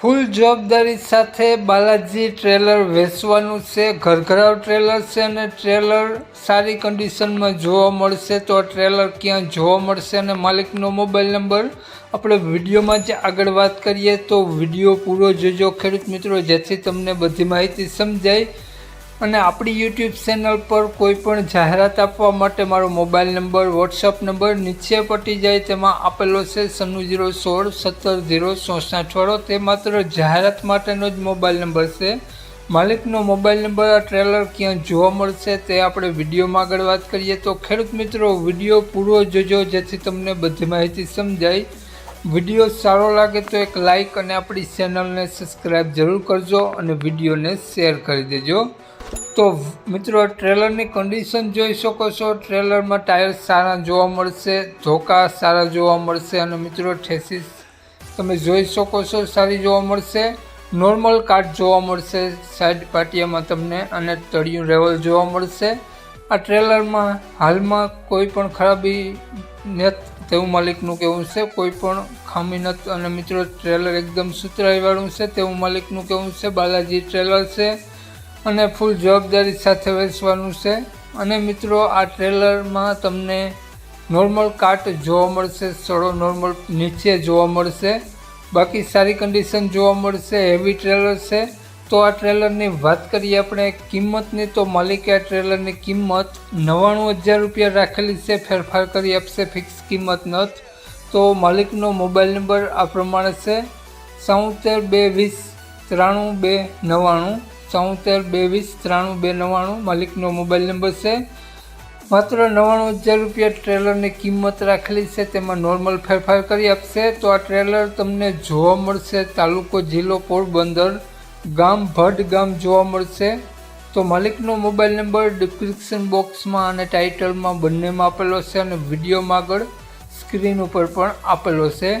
ફૂલ જવાબદારી સાથે બાલાજી ટ્રેલર વેચવાનું છે, ઘરઘરાવ ટ્રેલર છે અને ટ્રેલર સારી કન્ડિશનમાં જોવા મળશે તો આ ટ્રેલર ક્યાં જોવા મળશે અને માલિકનો મોબાઈલ નંબર આપણે વિડીયોમાં જ આગળ વાત કરીએ તો વીડિયો પૂરો જોજો ખેડૂત મિત્રો, જેથી તમને બધી માહિતી સમજાય. અને આપણી યુટ્યુબ ચેનલ પર કોઈ પણ જાહેરાત આપવા માટે મારો મોબાઈલ નંબર વોટ્સઅપ નંબર નીચે પટી જાય તેમાં આપેલો છે સન્નુ જીરો સોળ, સત્તર જીરો ચોસઠ વાળો. તે માત્ર જાહેરાત માટેનો જ મોબાઈલ નંબર છે. માલિકનો મોબાઈલ નંબર આ ટ્રેલર ક્યાં જોવા મળશે તે આપણે વિડીયોમાં આગળ વાત કરીએ તો ખેડૂત મિત્રો, વીડિયો પૂરો જોજો જેથી તમને બધી માહિતી સમજાય. વીડિયો સારો લાગે તો એક લાઈક અને આપણી ચેનલને સબસ્ક્રાઈબ જરૂર કરજો અને વિડીયોને શેર કરી દેજો. તો મિત્રો ટ્રેલરની કન્ડિશન જોઈ શકો છો. ટ્રેલરમાં ટાયર્સ સારા જોવા મળશે, ધોકા સારા જોવા મળશે અને મિત્રો ઠેસીસ તમે જોઈ શકો છો, સારી જોવા મળશે. નોર્મલ કાટ જોવા મળશે સાઈડ પાટિયામાં તમને અને તળિયું લેવલ જોવા મળશે. આ ટ્રેલરમાં હાલમાં કોઈ પણ ખરાબી નત તેવું માલિકનું કહેવું છે. કોઈ પણ ખામી નત અને મિત્રો ટ્રેલર એકદમ સુતરાઈવાળું છે, તેવું માલિકનું કહેવું છે. બાલાજી ટ્રેલર છે. અને ફૂલ જવાબદારી સાથે વેચવાનું છે. અને મિત્રો, આ ટ્રેલરમાં તમને નોર્મલ કાટ જોવા મળશે સડો નોર્મલ નીચે જોવા મળશે. બાકી સારી કન્ડિશન જોવા મળશે હેવી ટ્રેલર છે. તો આ ટ્રેલરની વાત કરીએ આપણે, કિંમતની તો માલિકે આ ટ્રેલરની કિંમત નવ્વાણું હજાર રૂપિયા રાખેલી છે, ફેરફાર કરી આપશે ફિક્સ કિંમત નથી તો માલિકનો મોબાઈલ નંબર આ પ્રમાણે છે, સાઉતેર બે વીસ ત્રાણું બે નવ્વાણું. ચોતેર બે વીસ ત્રાણું, બે નવ્વાણું. માલિકનો મોબાઈલ નંબર છે. માત્ર નવ્વાણું હજાર રૂપિયા ટ્રેલરની કિંમત રાખેલી છે. તેમાં નોર્મલ ફેરફાર કરી આપશે. તો આ ટ્રેલર તમને જોવા મળશે. તાલુકો, જિલ્લો પોરબંદર ગામ ભડ ગામ જોવા મળશે. તો માલિકનો મોબાઈલ નંબર ડિસ્ક્રિપ્શન બોક્સમાં અને ટાઇટલમાં બંનેમાં આપેલો છે અને વિડીયોમાં આગળ સ્ક્રીન ઉપર પણ આપેલો છે.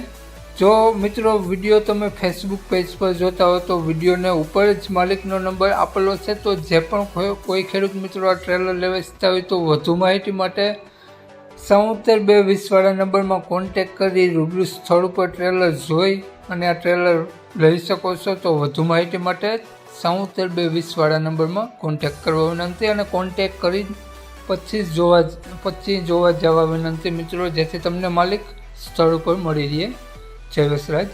જો મિત્રો વીડિયો તમે ફેસબુક પેજ પર જોતા હો તો વિડીયોને ઉપર જ માલિકનો નંબર આપેલો છે, તો જે પણ કોઈ- ખેડૂત મિત્રો આ ટ્રેલર લેવા ઇચ્છતા હોય તો વધુ માહિતી માટે સાઉતેર બે વીસવાળા નંબરમાં કોન્ટેક કરી રૂબરૂ સ્થળ ઉપર ટ્રેલર જોઈ અને આ ટ્રેલર લઈ શકો છો, તો વધુ માહિતી માટે સાઉતેર બે વીસવાળા નંબરમાં કોન્ટેક કરવા વિનંતી અને કોન્ટેક કરી પછી જોવા પછી જોવા જવા વિનંતી મિત્રો, જેથી તમને માલિક સ્થળ ઉપર મળી રહે. જય વસરાજ